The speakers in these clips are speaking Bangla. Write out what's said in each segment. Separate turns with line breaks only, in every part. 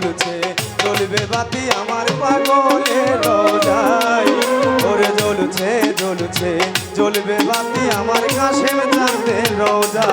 জ্বলছে। জ্বলবে বাতি আমার পাগলের রোজাই ওরে জ্বলছে জ্বলছে, জ্বলবে বাতি আমার কাশেম চাঁদের রোজা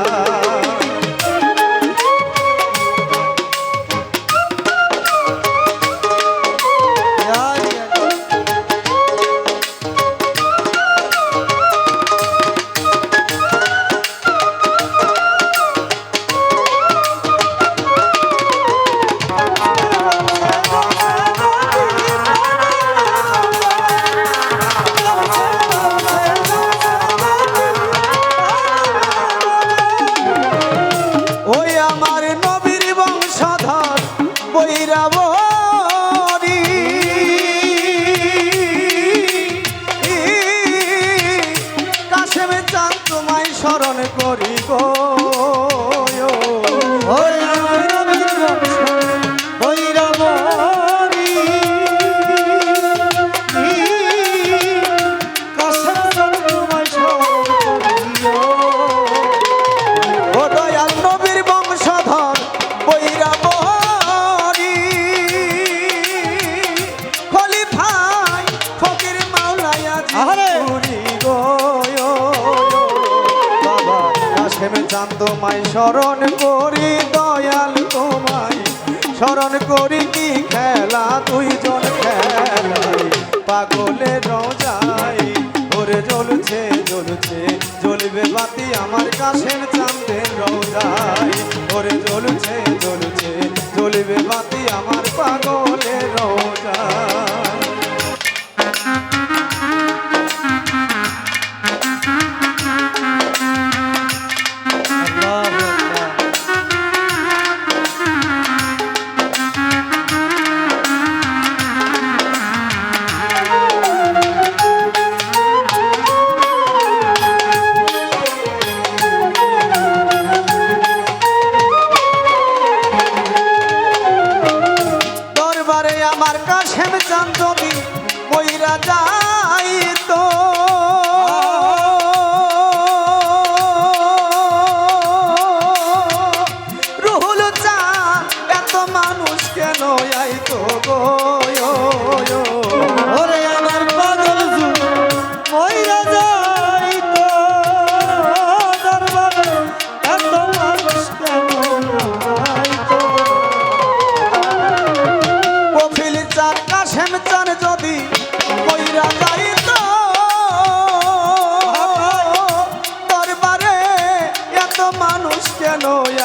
তোমায় স্মরণ করি, দয়াল তোমায়। স্মরণ করি কি খেলা, দুইজন খেলাই। পাগলের রোজাই ওরে জ্বলছে জ্বলছে। জ্বলবে বাতি আমার কাশের চাঁদের রোজাই ওরে জ্বলছে জ্বলছে। জ্বলবে বাতি আমার পাগলের Santo Domingo.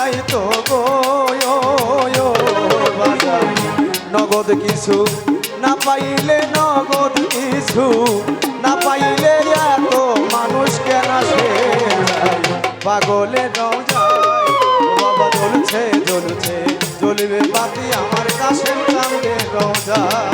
কেন আইত গো নগদ কিছু না পাইলে নগদ কিছু, না পাইলে এত মানুষ কেন সে পাগলে বাবা জ্বলছে জ্বলছে, জ্বলবে বাতি আমার কাছে রোজা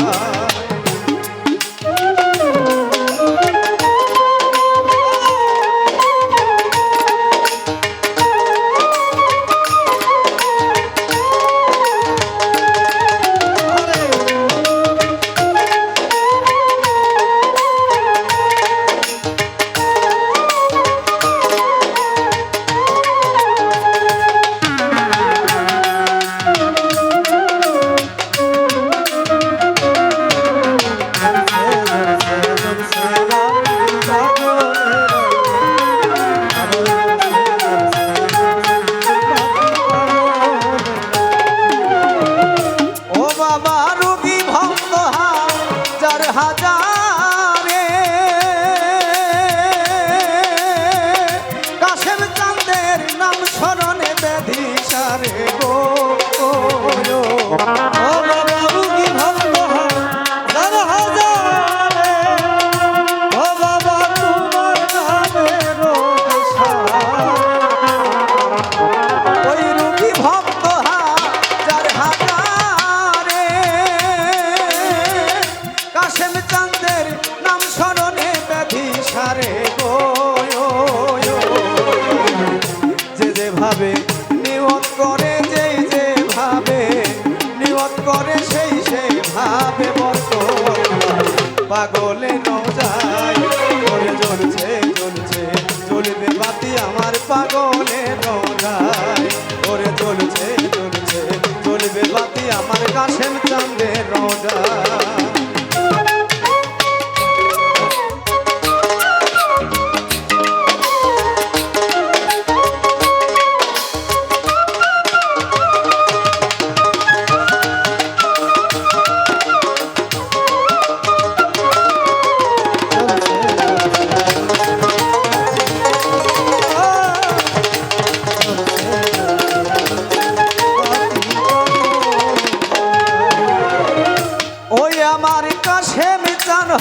সারে গো পাগলে নজায় জ্বলছে জ্বলছে জ্বলবে বাতি আমার পাগলে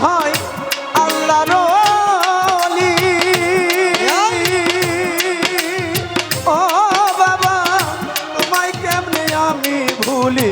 হয় আল্লাহর ও বাবা তোমায় কেমনে আমি ভুলি?